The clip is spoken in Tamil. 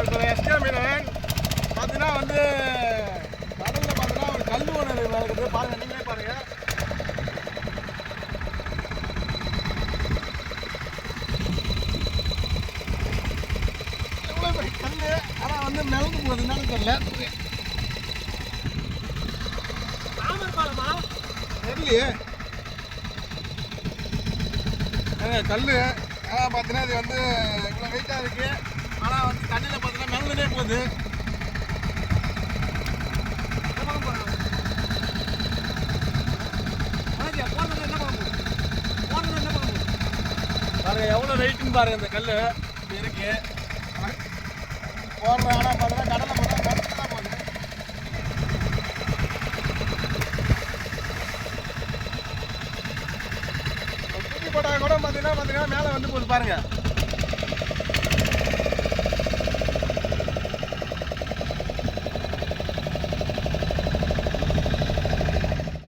எஸ்கே மீனவன் பார்த்தீங்கன்னா வந்து கடலில் பார்த்தீங்கன்னா ஒரு கல் ஒன்று இருக்குது பாருங்கள் நீங்களே பாருங்கள் எவ்வளோ பெரிய கல் ஆனால் வந்து மிளகு போகுது தெரியல தாமரை பாலமா தெரியலையே ஏங்க கல் பார்த்தீங்கன்னா இது வந்து இவ்வளோ வெயிட்டாக இருக்குது போறோம் பாருங்க எவ்வளோ வெயிட்னு பாருங்க இந்த கல் இருக்கு. போடுற ஆனால் பார்த்தீங்கன்னா கடலை பார்த்தா கடலில் தான் போகுது. தூக்கி போட்டால் கூட பார்த்தீங்கன்னா பார்த்தீங்கன்னா மேலே வந்து போகுது பாருங்கள்